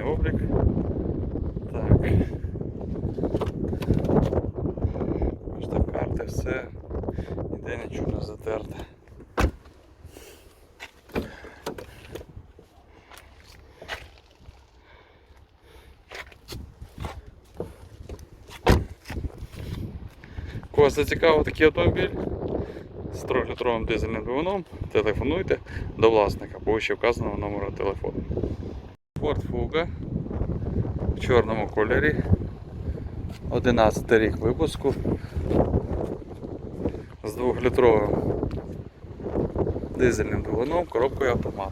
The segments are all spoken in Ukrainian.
повний облік. Так. Бачите, карти, все. Ніде нічого не затерте. Кого зацікавив такий автомобіль з 3-літровим дизельним двигуном, телефонуйте до власника по вище вказаного номеру телефону. Ford Fuga в чорному кольорі. 11 рік випуску з 2-літровим дизельним двигуном, коробкою автомат.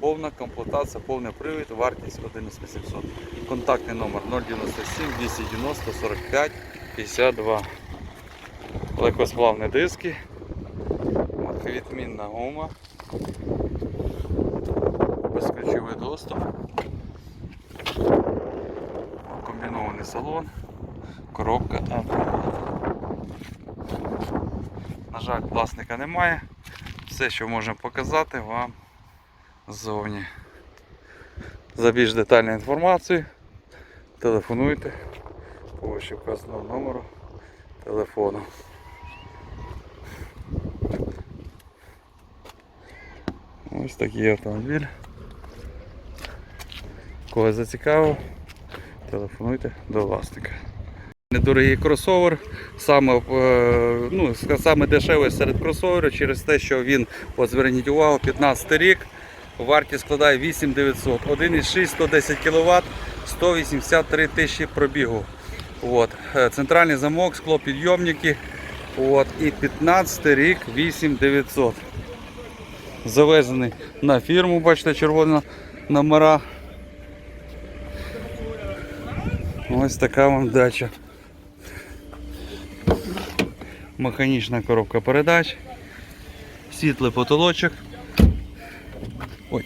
Повна комплектація, повний привід, вартість 11800. Контактний номер 097 290 45 52. Легкосплавні диски, відмінна гума, безключовий доступ, комбінований салон, коробка автомат. На жаль, власника немає. Все, що можемо показати вам ззовні. За більш детальну інформацію телефонуйте по вище вказаному номеру телефону. Ось такий автомобіль. Кого зацікавив, телефонуйте до власника. Недорогий кросовер, саме, е, ну, саме дешевий серед кросоверів через те, що він, от зверніть увагу, 15 рік, вартість складає 8900, 1,6, 110 кВт, 183 тисячі пробігу. От. е, Центральний замок, склопідйомники. От. І 15 рік 8900. Завезений на фірму, бачите, червона номера. Ось така вам дача. Механічна коробка передач. Світлий потолочок. Ой.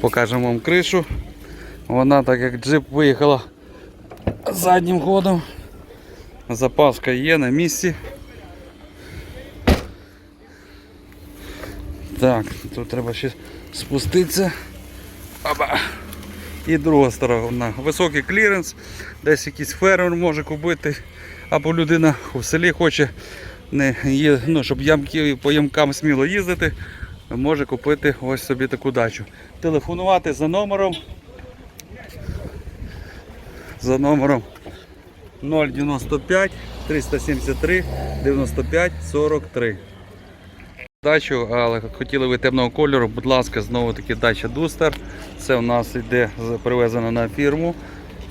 Покажемо вам кришу. Вона так як джип виїхала заднім ходом. Запаска є на місці. Так, тут треба ще спуститися. Оба. І друга сторона. Високий кліренс, десь якийсь фермер може купити, або людина в селі хоче, не, є, ну, щоб ямки, по ямкам сміло їздити, може купити ось собі таку дачу. Телефонувати за номером. За номером 095 373 95 43. Дачу, але хотіли ви темного кольору, будь ласка, знову таки дача Дустер. Це у нас йде привезено на фірму.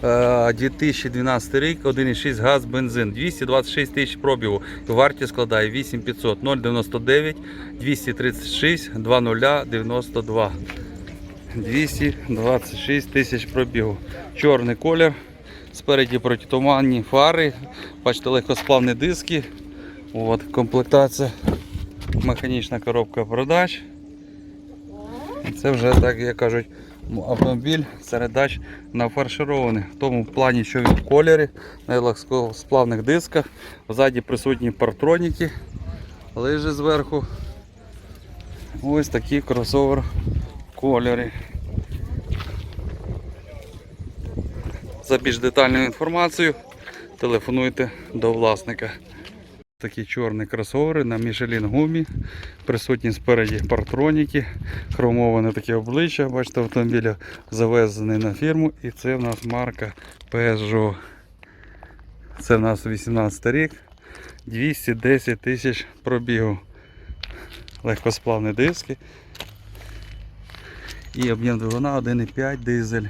Е, 2012 рік, 1,6 газ, бензин, 226 тисяч пробігу. Вартість складає 8500 099 236 2092. 226 тисяч пробігу. Чорний колір. Спереді протитуманні фари. Бачите, легкосплавні диски. От, комплектація. Механічна коробка продаж. Це вже, так як кажуть, автомобіль серед дач нафарширований. В тому плані, що він в кольорі, на легкосплавних дисках. Ззаді присутні партроніки, лижі зверху. Ось такий кросовер в кольорі. За більш детальною інформацією телефонуйте до власника. Такі чорні кросовери на Michelin гумі. Присутні спереді партроніки, хромоване таке обличчя. Бачите, автомобіль завезений на фірму. І це в нас марка Peugeot. Це в нас 18 рік. 210 тисяч пробігу. Легкосплавні диски. І об'єм двигуна 1,5 дизель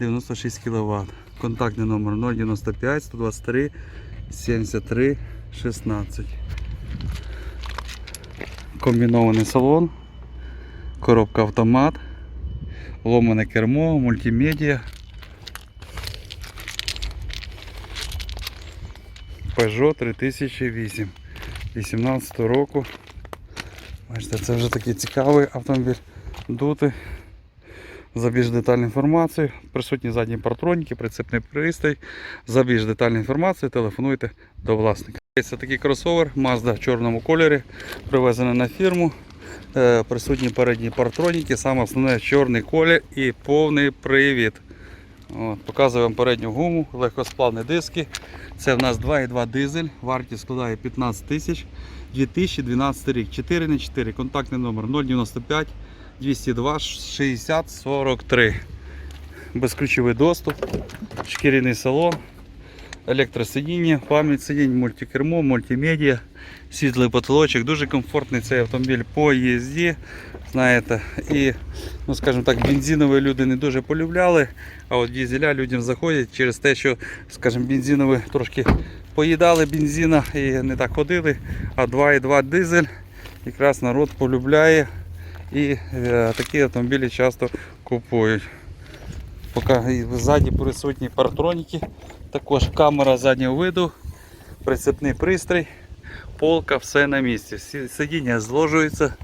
96 кВт. Контактний номер 095 123 73 16. Комбінований салон, коробка автомат, ломане кермо, мультимедіа. Peugeot 3008 18 року. Бачите, це вже такий цікавий автомобіль. Дути. За більш детальну інформацію, присутні задні партроніки, прицепний пристрій. За більш детальну інформацію телефонуйте до власника. Це такий кросовер Mazda в чорному кольорі, привезений на фірму. Е, Присутні передні партроніки, саме основне чорний колір і повний привід. От, показую вам передню гуму, легкосплавні диски. Це в нас 2,2 дизель, вартість складає 15 тисяч. 2012 рік, 4 на 4, контактний номер 095 202 60 43. Безключовий доступ, шкіряний салон, електросидіння, пам'ять сидінь, мультикермо, мультимедіа, світлий потолочок. Дуже комфортний цей автомобіль по їзді. Знаєте, і, ну скажімо так, бензинові люди не дуже полюбляли, а от дізеля людям заходять через те, що, скажімо, бензинові трошки поїдали бензина і не так ходили. А 2,2 дизель якраз народ полюбляє і е, такі автомобілі часто купують. Поки ззаді присутні партроніки, також камера заднього виду, прицепний пристрій, полка, все на місці. Сидіння зложується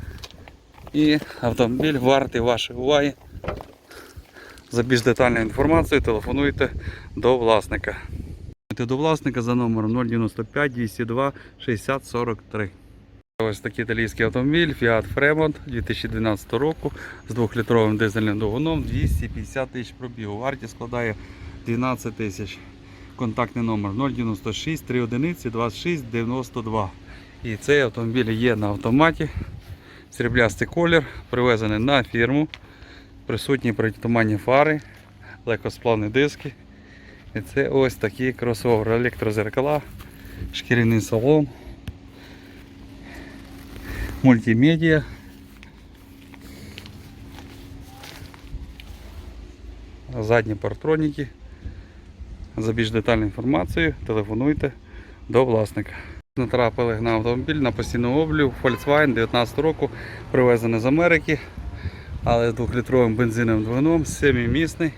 і автомобіль вартий вашої уваги. За більш детальною інформацією телефонуйте до власника. До власника за номером 095 202 60 43. Ось такий італійський автомобіль Fiat Fremont 2012 року з 2-літровим дизельним двигуном 250 тисяч пробігу. Вартість складає 12 тисяч. Контактний номер 096 3 одиниці 26 92. І цей автомобіль є на автоматі. Сріблястий колір, привезений на фірму. Присутні притуманні фари, легкосплавні диски. І це ось такий кросовер, електрозеркала, шкіряний салон мультимедіа. Задні партроніки. За більш детальну інформацію телефонуйте до власника. Натрапили на автомобіль на постійну облів Volkswagen 19 року, привезений з Америки, але з 2-літровим бензиновим двигуном, 7-місний.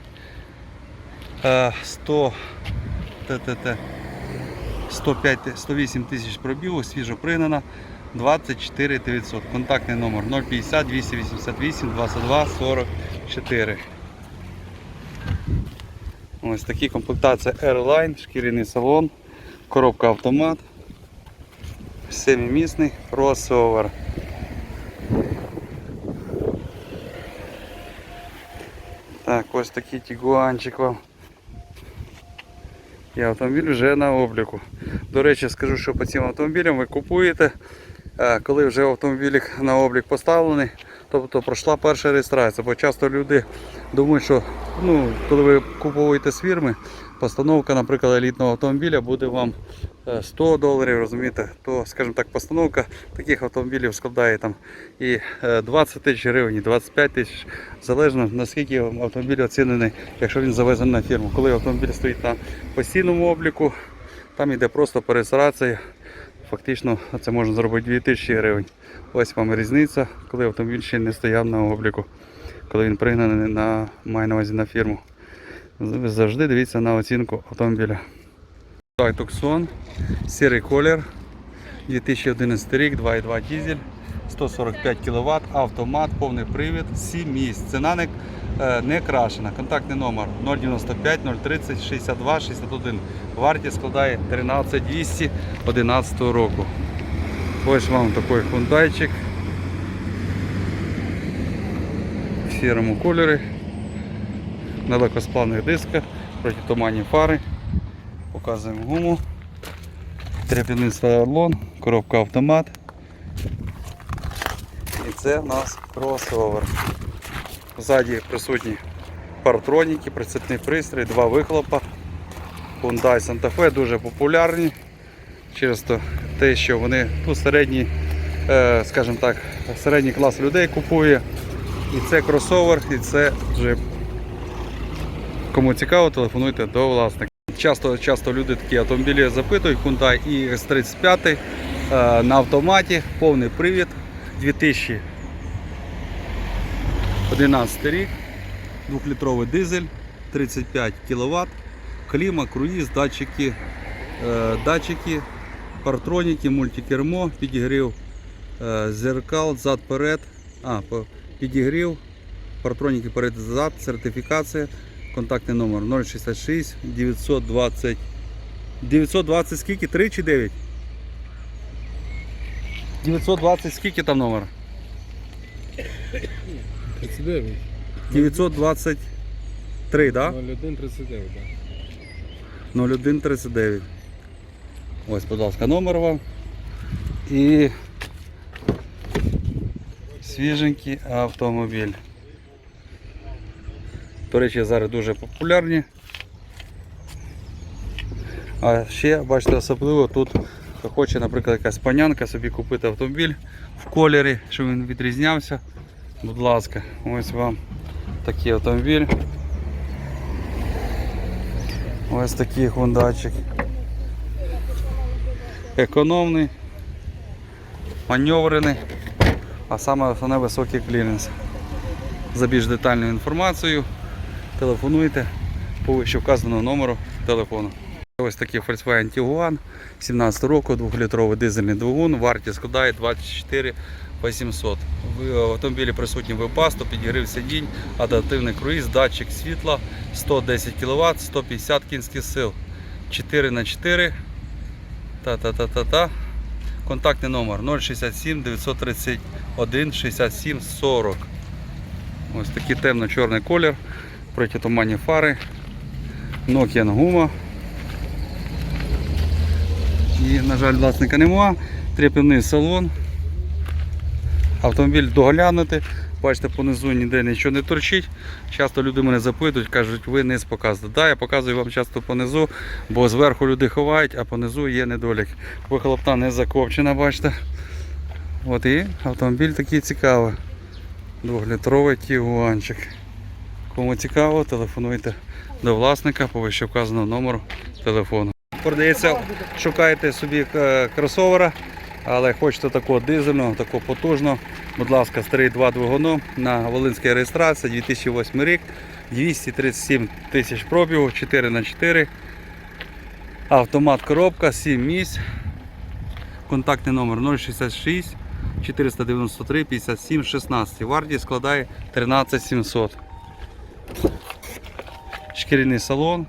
Е, 100 ТТТ 105, 108 тисяч пробігу, свіжо пригнана. 24 900. Контактний номер 050 288 22 44. Ось такі комплектація Airline, шкіряний салон, коробка автомат, семимісний кросовер. Так, ось такий тігуанчик вам. І автомобіль вже на обліку. До речі, скажу, що по цим автомобілям ви купуєте, коли вже автомобіль на облік поставлений, тобто пройшла перша реєстрація. Бо часто люди думають, що ну, коли ви купуєте з фірми, постановка, наприклад, елітного автомобіля буде вам е, 100 доларів, розумієте, то, скажімо так, постановка таких автомобілів складає там і е, 20 тисяч гривень, і 25 тисяч, залежно наскільки автомобіль оцінений, якщо він завезений на фірму. Коли автомобіль стоїть на постійному обліку, там йде просто пересрація. Фактично це можна зробити 2000 гривень. Ось вам різниця, коли автомобіль ще не стояв на обліку, коли він пригнаний на має на фірму. Завжди дивіться на оцінку автомобіля. Так, Туксон, сірий колір, 2011 рік, 2,2 дизель, 145 кВт, автомат, повний привід, 7 місць. Ціна не, е, не крашена. Контактний номер 095 030 62 61. Вартість складає 13 200 11 року. Ось вам такий хундайчик в сірому кольорі, на легкосплавних дисках, протитуманні фари. Показуємо гуму. Тряп'яний салон, коробка автомат. Це в нас кросовер. Ззаді присутні партроніки, прицепний пристрій, два вихлопа. Hyundai Santa Fe дуже популярні через те, що вони ну, середній, е, скажімо так, середній клас людей купує. І це кросовер, і це джип. Кому цікаво, телефонуйте до власника. Часто, часто люди такі автомобілі запитують, Hyundai iX35 е, на автоматі, повний привід 2011 рік, 2-літровий дизель, 35 кВт, кліма, круїз, датчики, е, датчики, партроніки, мультикермо, підігрів е, зеркал, зад перед, а, підігрів Партроніки перед зад, сертифікація. Контактний номер 066 920 920 скільки? 3 чи 9? 920 скільки там номер? 39. 923, так? 01 39, так. 0139. Ось, будь ласка, номер вам. І свіженький автомобіль. До речі, зараз дуже популярні. А ще, бачите, особливо тут хоче, наприклад, якась панянка собі купити автомобіль в кольорі, щоб він відрізнявся. Будь ласка, ось вам такий автомобіль. Ось такий хондачик. Економний, маневрений, а саме основне високий кліренс. За більш детальною інформацією телефонуйте по вище вказаного номеру телефону. Ось такий Volkswagen Tiguan 17 року, 2-літровий дизельний двигун, вартість складає 24 800. В автомобілі присутній вебасто, підігрів сидінь, адаптивний круїз, датчик світла, 110 кВт, 150 кінських сил, 4 х 4 та-та-та-та-та. Контактний номер 067 931 67 40. Ось такий темно-чорний колір, протитуманні фари, Nokian гума. І, на жаль, власника нема. Треп'яний салон. Автомобіль доглянути. Бачите, понизу ніде нічого не торчить. Часто люди мене запитують, кажуть, ви низ показуєте. Так, я показую вам часто понизу, бо зверху люди ховають, а понизу є недолік. Вихлопна не закопчена, бачите. От і автомобіль такий цікавий. Двохлітровий тігуанчик. Кому цікаво, телефонуйте до власника по вище вказаного номеру телефону. Продається, шукаєте собі е, кросовера, але хочете такого дизельного, такого потужного. Будь ласка, з 3.2 двигуном на Волинській реєстрації 2008 рік, 237 тисяч пробігу, 4 х 4 Автомат коробка, 7 місць. Контактний номер 066 493 57 16. Вартість складає 13 700. Шкіряний салон.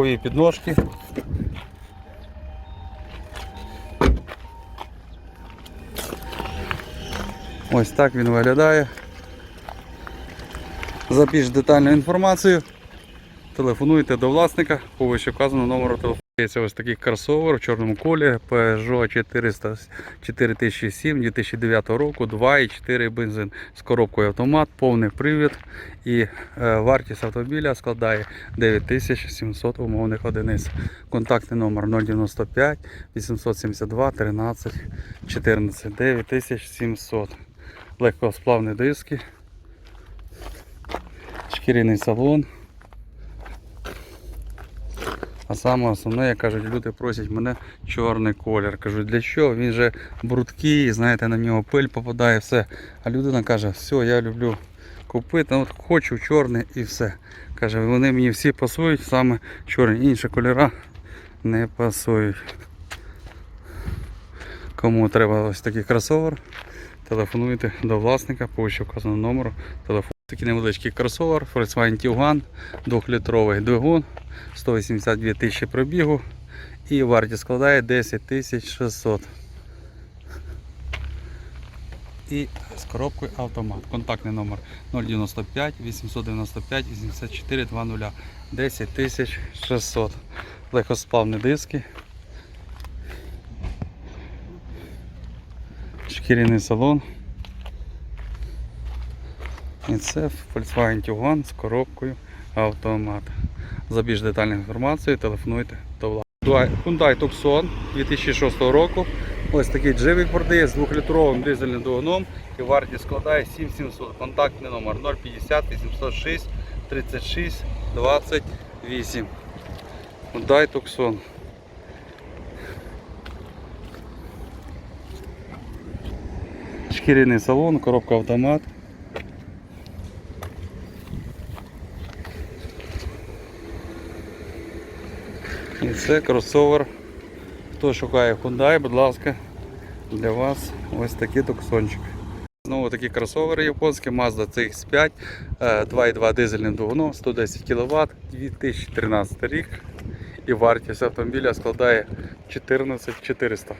Бокові підножки. Ось так він виглядає. За більш детальну інформацію телефонуйте до власника по вище вказаному номеру телефону. Це ось такий кросовер в чорному кольорі Peugeot 400 4007 2009 року, 2,4 бензин з коробкою автомат, повний привід і е, вартість автомобіля складає 9700 умовних одиниць. Контактний номер 095 872 13 14 9700. Легкосплавні диски, шкіряний салон. А саме основне, як кажуть, люди просять мене чорний колір. Кажуть, для чого? Він же брудкий, знаєте, на нього пиль попадає, все. А людина каже, все, я люблю купити, от хочу чорний і все. Каже, вони мені всі пасують, саме чорні, інші кольори не пасують. Кому треба ось такий кросовер, телефонуйте до власника по вище вказаному номеру телефону. Такий невеличкий кросовер, Volkswagen Tiguan, 2-літровий двигун, 182 тисячі пробігу і вартість складає 10 тисяч 600. І з коробкою автомат. Контактний номер 095 895 84 20 10 тисяч 600. Легкосплавні диски. Шкіряний салон. І це Volkswagen Tiguan з коробкою автомат. За більш детальну інформацію телефонуйте до власного. Hyundai Tucson 2006 року. Ось такий дживик продає з 2-літровим дизельним двигуном і вартість складає 7700. Контактний номер 050 806 36 28. Hyundai Tucson. Шкіряний салон, коробка автомат. І це кросовер. Хто шукає Hyundai, будь ласка, для вас ось такий туксончик. Знову такі кросовери японські, Mazda CX5, е, 2.2 дизельним двигуном, 110 кВт, 2013 рік. І вартість автомобіля складає 14 400.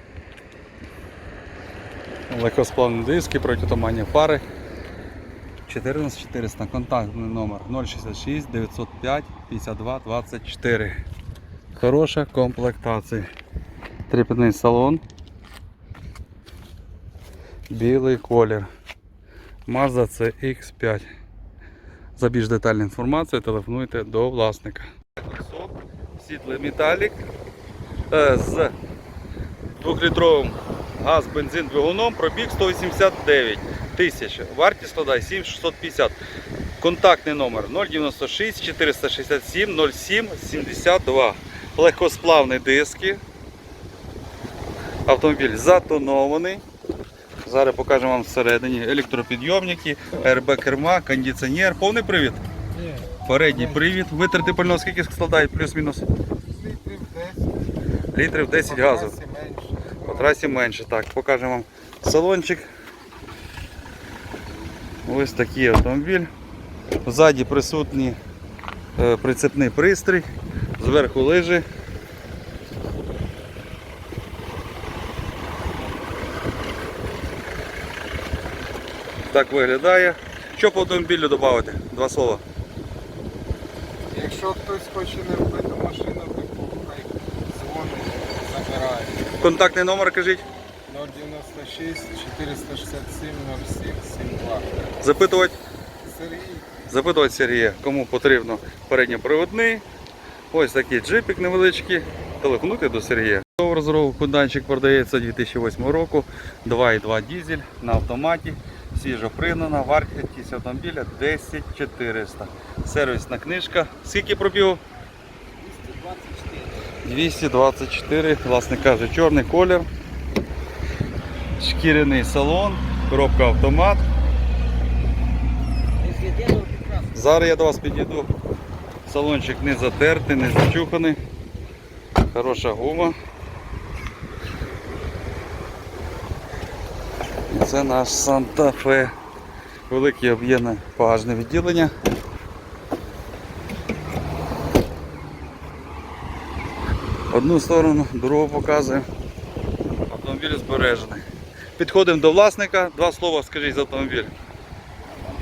Легкосплавні диски, протитуманні фари. 14400, контактний номер 066 905 52 24. Хороша комплектація. Тріпідний салон. Білий колір. Mazda CX5. За більш детальну інформацію телефонуйте до власника. Світлий металік е, з 2-літровим газ бензин двигуном пробіг 189 тисяч. Вартість складає 7650. Контактний номер 096 467 07 72. Легкосплавні диски. Автомобіль затонований. Зараз покажемо вам всередині електропідйомники, РБ керма, кондиціонер, повний привід. Ні. Передній привід. Витрати пального скільки складає плюс-мінус? Літрів 10. Літрів 10 газу. менше. По трасі менше. Так, покажемо вам салончик. Ось такий автомобіль. Ззаді присутній е, прицепний пристрій, зверху лижі. Так виглядає. Що по автомобілю додати? Два слова. Якщо хтось хоче не робити машину, типу, хай дзвонить, забирає. Контактний номер кажіть. 096 467 07 72. Запитувати. Сергій. запитувати Сергія, кому потрібно передньоприводний. Ось такий джипік невеличкий. Телефонуйте до Сергія. Розробку куданчик продається 2008 року. 2,2 дізель на автоматі. Свіжо пригнана, вартість автомобіля 10 400. Сервісна книжка. Скільки пробігу? 224. Власник каже, чорний колір. Шкіряний салон, коробка автомат. Зараз я до вас підійду. Салончик не затертий, не зачуханий. Хороша гума. І Це наш Санта-Фе. Велике об'ємне багажне відділення. Одну сторону, другу показуємо. Автомобіль збережений. Підходимо до власника. Два слова скажіть за автомобіль.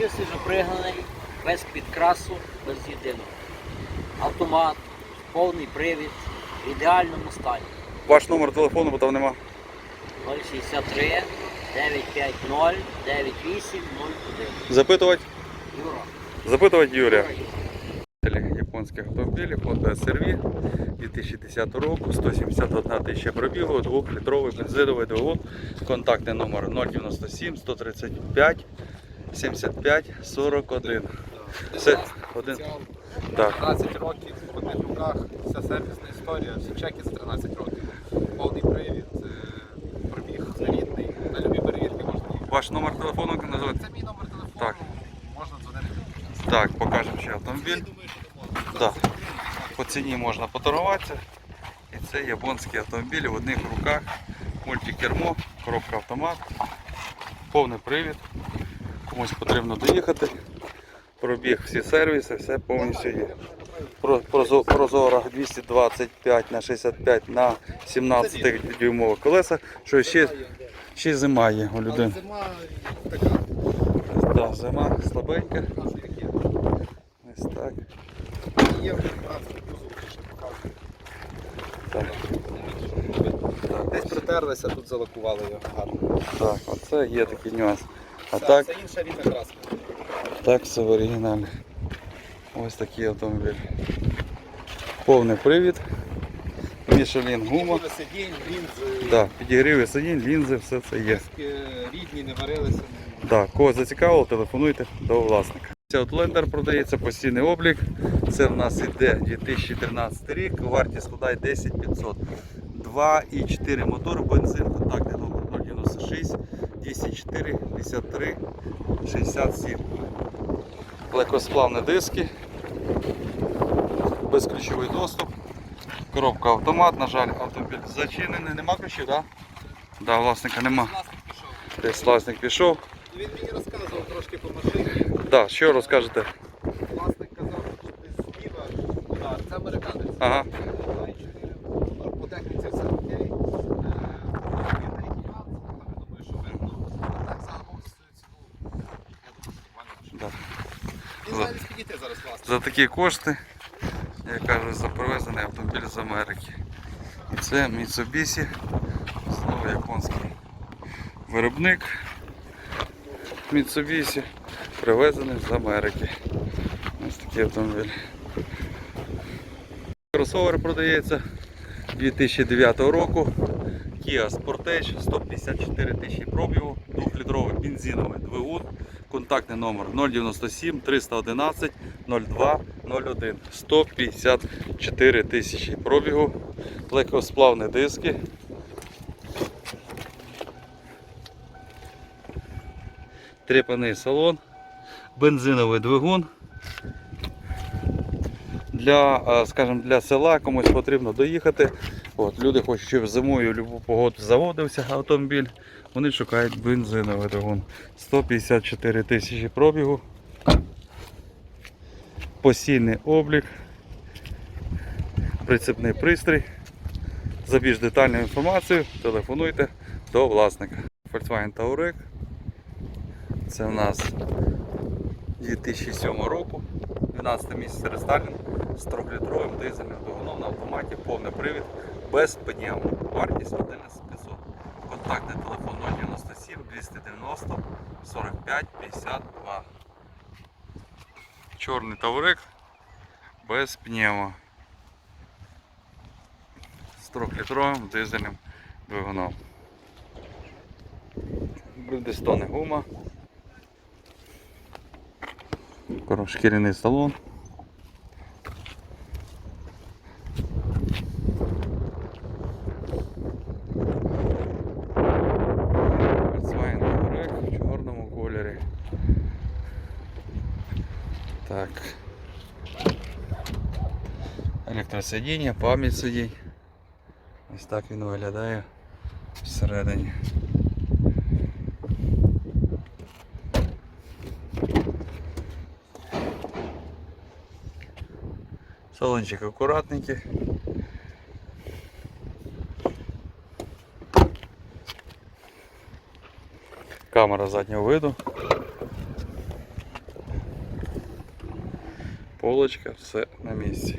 Він свіжопригнаний, без підкрасу, без єдиного. Автомат, повний привід, в ідеальному стані. Ваш номер телефону, бо там нема. 063 950 9801. Запитувати? Юра. Запитувати Юрія. Японських автомобілів Honda SRV 2010 року, 171 тисяча пробігу, 2-літровий бензиновий двигун, контактний номер 097 135 75 41. Це один. Так. 13 років в одних руках, вся сервісна історія, всі чеки за 13 років. Повний привід, е, пробіг рідний, на любі перевірки можна їхати. Ваш номер телефону називається? Це мій номер телефону, Так. можна дзвонити. Так, покажемо ще автомобіль. Так. По ціні можна поторгуватися. І це японський автомобіль в одних руках. Мультикермо, коробка автомат, повний привід. Комусь потрібно доїхати. Пробіг всі сервіси, все повністю є. Прозора 225 на 65 на 17 дюймових колесах, що ще, ще зима є у людини. Зима така, Так, зима слабенька. Ось так. є вже 15 кузов, ще показую. Так. Десь притерлися, тут залакували його гарно. Так, оце є такий нюанс. А Це- так, Це інша рідна краска. так все в оригіналі. Ось такий автомобіль. Повний привід. Мішелін гума. Сидінь, лінзи, Да, підігріви сидінь, лінзи, все це є. рідні, не варилися. Да, кого зацікавило, телефонуйте до власника. Цей Outlander продається постійний облік. Це в нас іде 2013 рік, вартість складає 10 500. 2,4 мотор, бензин, контактний номер 096 204 53 67. Легкосплавні диски, безключовий доступ, коробка автомат, на жаль, автомобіль зачинений. Нема ключів, так? Да? Да, власника нема. Десь власник пішов. Він мені розказував трошки по машині. Да, що розкажете? Власник казав, що десь зліва удар. Це американець. Ага. Має чотири. Ну, По техніці все окей. Е, є деякі нюанси, але я думаю, що видно. А так загалом ціну. Я думаю, що нормальна машина. Да. Він За- навіть підійти зараз власник. За такі кошти, я кажу, за привезений автомобіль з Америки. І це Mitsubishi, знову японський виробник Mitsubishi, привезений з Америки. Ось такий автомобіль. Кросовер продається 2009 року. Kia Sportage 154 тисячі пробігу, 2-літровий бензиновий двигун, контактний номер 097 311 02 01 154 тисячі пробігу, легкосплавні диски. Трепаний салон, бензиновий двигун. Для, е, скажімо, для села комусь потрібно доїхати. От, люди хочуть, щоб зимою в будь-яку погоду заводився автомобіль. Вони шукають бензиновий двигун. 154 тисячі пробігу. Постійний облік. Прицепний пристрій. За більш детальною інформацією телефонуйте до власника. Volkswagen Touareg. Це в нас 2007 року. 12 місяць рестайлінг з 3-літровим дизельним двигуном на автоматі, повний привід, без пневмо. Вартість 11500. Контактний телефон 097 290 45 52. Чорний таврик без пневмо. З 3-літровим дизельним двигуном. Брюдестони гума. Шкіряний салон. Так. Електросидіння, пам'ять сидінь. Ось так він виглядає всередині. Салончик акуратненький. Камера заднього виду. Полочка, все на місці.